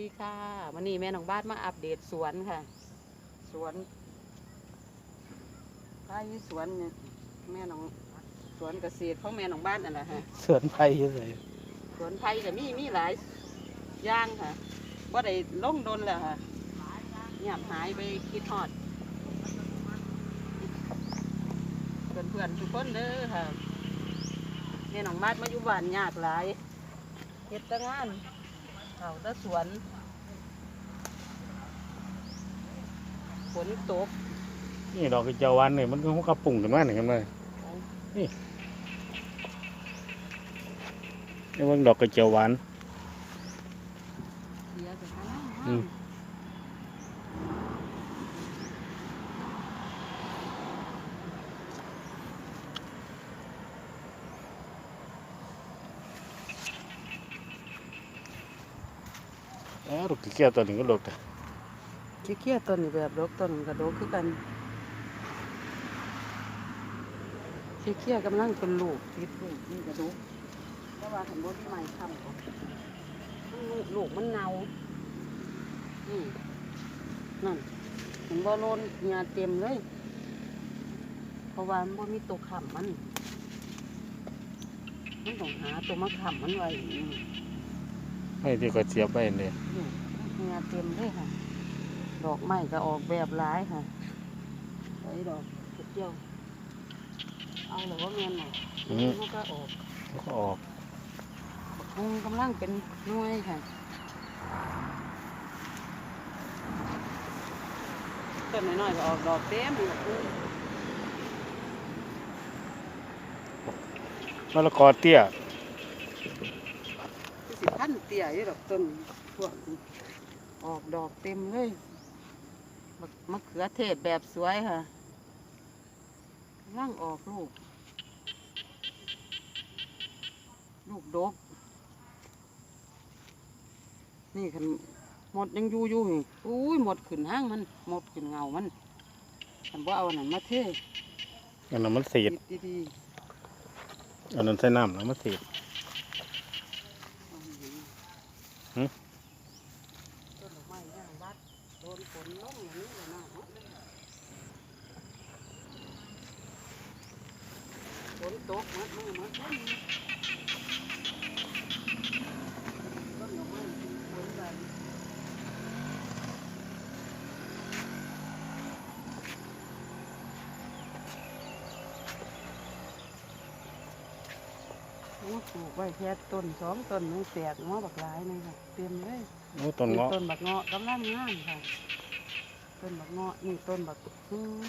ดีค่ะวันนี้แม่น้องบ้านมาอัปเดตสวนค่ะ สวนใต้สวนเนี่ยแม่น้องสวนเกษตรของแม่น้องบ้านนั่นแหละค่ะสวนไผ่เลยสวนไผ่ก็มีมีหลายอย่างค่ะว่าได้ลงดนแล้วค่ะเงียบหายไปคิดฮอดเพื่อนเพื่อนๆทุกคนเด้อค่ะแม่น้องบ้านมาอยู่บ้านยากหลายเฮ็ดแต่งาน เขาแต่สวนฝนตกนี่ดอกกระเจียวหวานเนี่ยมันก็หัวกระปุ่งขึ้นมาเนี่ยกันเลยนี่นี่ว่าดอกกระเจียวหวานเสียไปข้างอืล่างมอ๋อดอกกระเจียวตัวนี้ก็ดอกแต่ขี้เกียจต้นนี่แบบดอกต้นกระดกคือกันขี้เกียจกำลังเป็นลูกติดลูกนี่กระดกแต่ว่าขันบดใหม่ทำมันลูกลูกมันเน่าอืมนั่นเห็นบ่โลนเหงาเต็มเลยเพราะว่ามันบ่มีตัวขำมันมันต้องหาตัวมาขำมันไว้อืมไม่ที่กระเจียวไปเนี่ยนี่ เหงาเต็มเลยค่ะ ดอกไม้ก็ออกแบบหลายค่ะไอ้ดอกกระเจียวเอาหรือว่าแมนหน่อยอืมมันก็ออกแล้วก็ออกคงกำลังเป็นหน่วยค่ะต้นน้อยๆก็ออกดอกเต็มเลยคือมะละกอเตี้ยคือสิพันเตี้ยอยู่ดอกต้นพวกนี้ ออกดอกเต็มเลยบักมะเขือเทศแบบสวยค่ะกำลังออกลูก ลูกดก นี่คันหมดยังอยู่อยู่นี่อุ้ยหมดขึ้นห้างมันหมดขึ้นเงามันคันว่าเอาอันนั้นมาเทอันนั้นมันสีดดีดีอันนั้นใส่น้ำแล้วมันสีดๆ หืม ต้นดอกไม้ย่างวัดโดนฝนลงอย่างนี้เลยนะฝ นตกหมัดมือหมัดต้นต้นดอกไม้ฝนแบบโอ้ปลูกไว้แค่ต้นสองต้นมันแตกงอบักหลายเลยค่ะเต็มเลยโอ้ต้นเงาะต้นบักเงาะกำลังงามค่ะ ต้นบักเงาะนี่ต้นบักอืม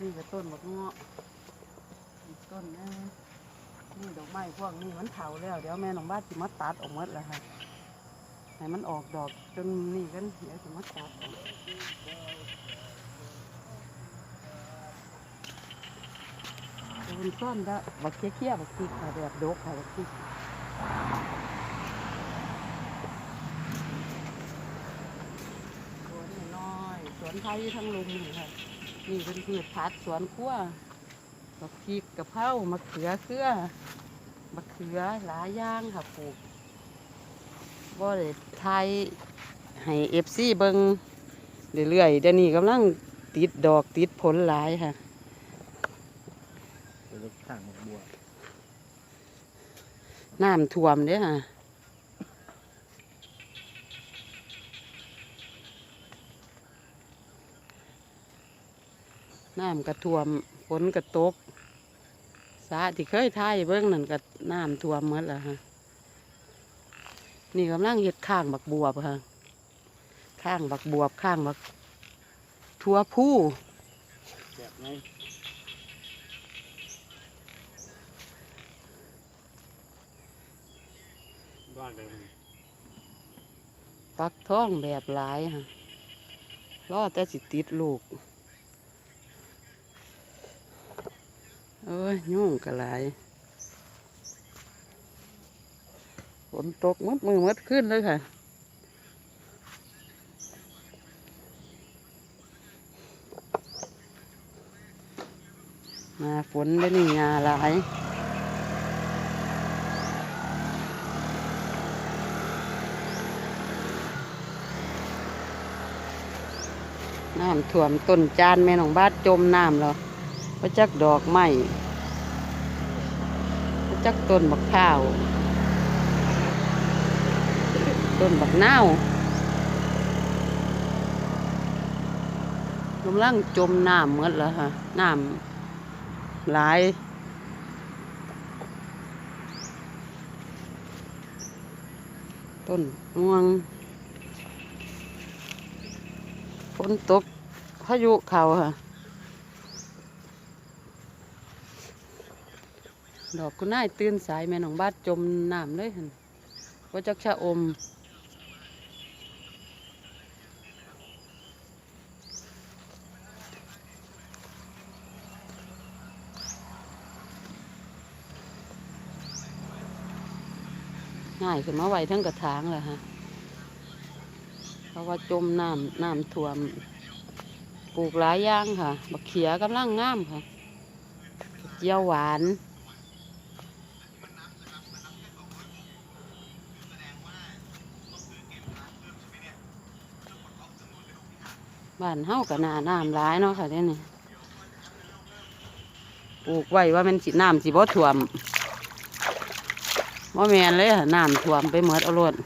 นี่ก็ต้นบักเงาะอีก ต้นนี่ดอกไม้พวกนี้มันเถาแล้ว เดี๋ยวแม่น้องบ้านสิมาตัดออกหมดแล้วค่ะให้มันออกดอกจนนี่กันเดี๋ยวสิมาตัดออกเป็นต้นละบักเคี้ยวๆบักพริกค่ะแบบดกค่ะบักพริกสวนน้อย สวนไทยทั้งลุมนี่ค่ะนี่เป็นพืชผักสวนครัว บักพริกกะเพรามะเขือเครือมะเขือหลายอย่างค่ะปลูกบ่ได้ไทยให้เอฟซีเบิงเรื่อยๆเดี๋ยวนี้กำลังติดดอกติดผลหลายค่ะข้างบัวน้ำท่วมเด้อค่ะ น้ำกระท่วมฝนกระตกสาที่เคยทายเบื้องนั่นก็น้ำท่วมหมดแล้วค่ะนี่กำลังเห็ดข้างบักบวบค่ะข้างบักบวบข้างบักทั่วผู้แบบไงบ้านเลยฟักท้องแบบหลายค่ะรอแต่สิติดลูก อ้ยยุ่งกระไรฝนตกมัดมือมดขึ้นเลยค่ะมาฝนได้หนึ่งาหลายน้ำถ่วมต้นจานแม่หนองบ้านจมน้ำแล้ว พระจักดอกไม้พระจักต้นบักข้าว ต้นบักนาวกำลังจมน้ำหมดแล้วค่ะน้ำหลายต้นม่วงฝนตกพายุเขาค่ะ ดอกกุน่ายตื่นสายแม่น้องบาดจมน้ำเลยหันว่าจักชะอม ง่ายขึ้นมาไวทั้งกระถางเลยฮะ เพราะว่าจมน้ำน้ำท่วม ปลูกหลายอย่างค่ะ บักเขียกำลังงามค่ะ เจียวหวาน บ้านเฮากับนาน้ำร้ายเนาะค่ะเดี๋ยนี้ปลูกไว้ว่ามันสิน้ำสิบ่ท่วมว่าแมนเลยค่ะน้ำท่วมไปหมดเอารมณ์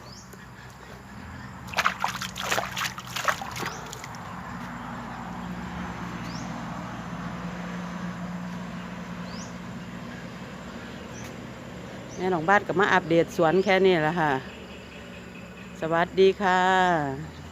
แม่หนองบ้านกับมาอัปเดตสวนแค่นี้แหละค่ะ สวัสดีค่ะ